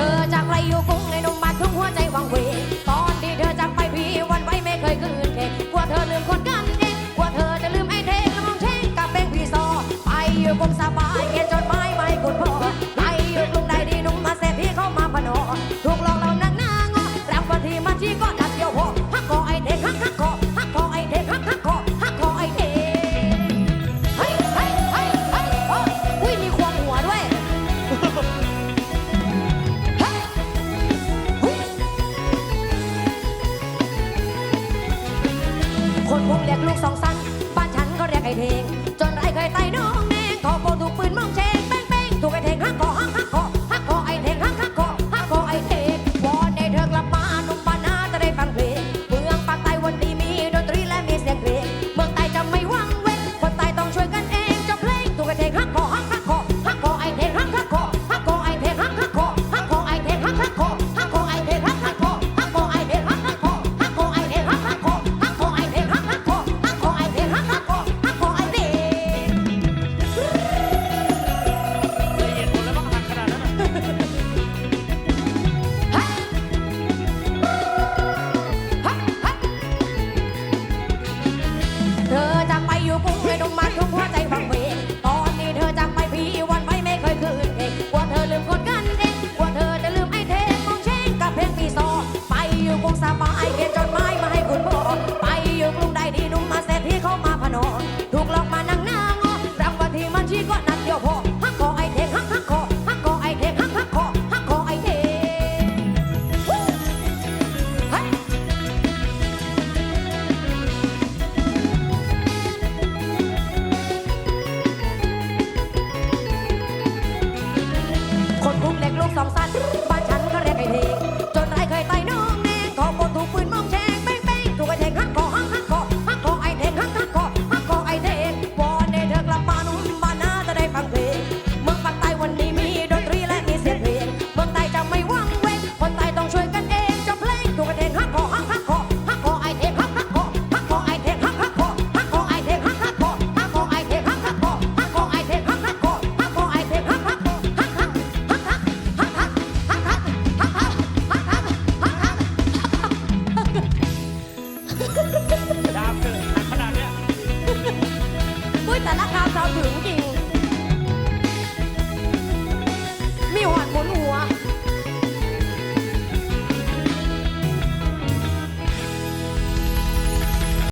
ธอจากไรอยู่กรุงในนุ่มบาดทุ่งหัวใจวังเวงตอนที่เธอจากไปพี่วันไว้ไม่เคยคืนเทกลัวเธอลืมคนกันเองกลัวเธอจะลืมไอ้เทงลมองเทงกับเป็นพี่ซอไปอยู่กรุงสบายเขียนจดหมายไม่กุณพ่อไปอยู่กรุงใดดีนุ่มมาเสพพี่เข้ามาพนอถูกหลอกเรา คนวงเรียกลูกสองสันบ้านฉันก็เรียกไอ้เพลงจนไรเคยไตน้อง xong